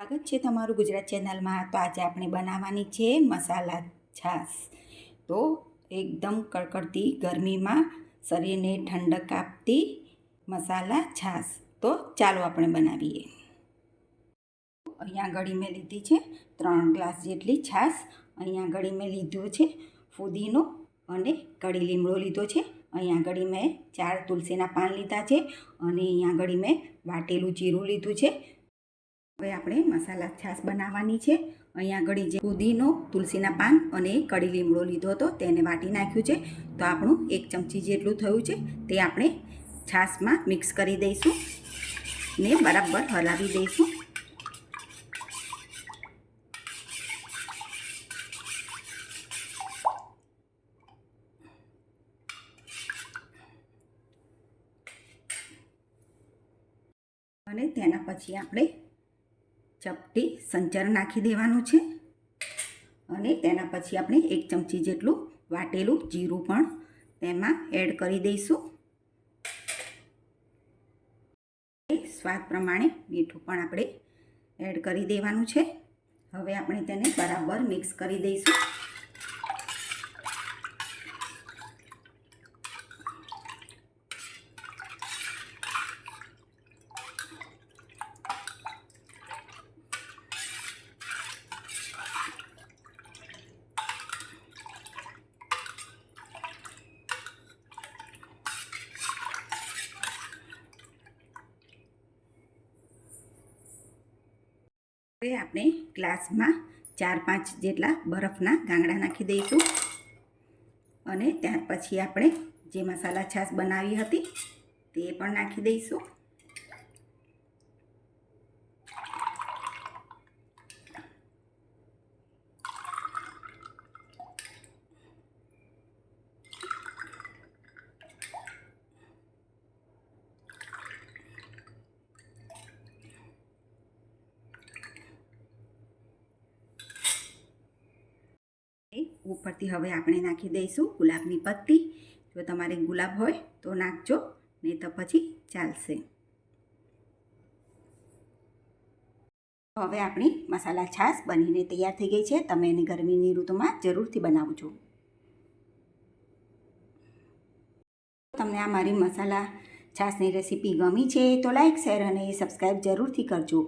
સ્વાગત છે તમારું ગુજરાત ચેનલમાં. તો આજે આપણે બનાવવાની છે મસાલા છાશ. તો એકદમ કડકડતી ગરમીમાં શરીરને ઠંડક આપતી મસાલા છાશ. તો ચાલો આપણે બનાવીએ. અહીંયા ગળી મેં લીધી છે ત્રણ ગ્લાસ જેટલી છાશ. અહીંયા ગળી મેં લીધો છે ફુદીનો અને કડી લીમડો લીધો છે. અહીંયા ગળી મેં ચાર તુલસીના પાન લીધા છે અને અહીંયા ગળી મેં વાટેલું જીરું લીધું છે. હવે આપણે મસાલા છાશ બનાવવાની છે. અહીંયા આગળ જે પુદીનો, તુલસીના પાન અને કડી લીમડો લીધો હતો, તેને વાટી નાખ્યું છે. તો આપણું એક ચમચી જેટલું થયું છે. તે આપણે છાશમાં મિક્સ કરી દઈશું ને બરાબર હલાવી દઈશું. અને તેના પછી આપણે ચપટી સંચર નાખી દેવાનું છે. અને તેના પછી આપણે એક ચમચી જેટલું વાટેલું જીરું પણ તેમાં એડ કરી દઈશું. સ્વાદ પ્રમાણે મીઠું પણ આપણે એડ કરી દેવાનું છે. હવે આપણે તેને બરાબર મિક્સ કરી દઈશું. હવે આપણે ગ્લાસમાં ચાર પાંચ જેટલા બરફના ગાંગડા નાખી દઈશું. અને ત્યાર પછી આપણે જે મસાલા છાશ બનાવી હતી તે પણ નાખી દઈશું. ઉપરથી હવે આપણે નાખી દઈશું ગુલાબની પત્તી. જો તમારે ગુલાબ હોય તો નાખજો, નહીં તો પછી ચાલશે. હવે આપણી મસાલા છાશ બનીને તૈયાર થઈ ગઈ છે. તમે એને ગરમીની ઋતુમાં જરૂરથી બનાવજો. તમને આ મારી મસાલા છાશની રેસીપી ગમી છે તો લાઇક શેર અને સબસ્ક્રાઈબ જરૂરથી કરજો.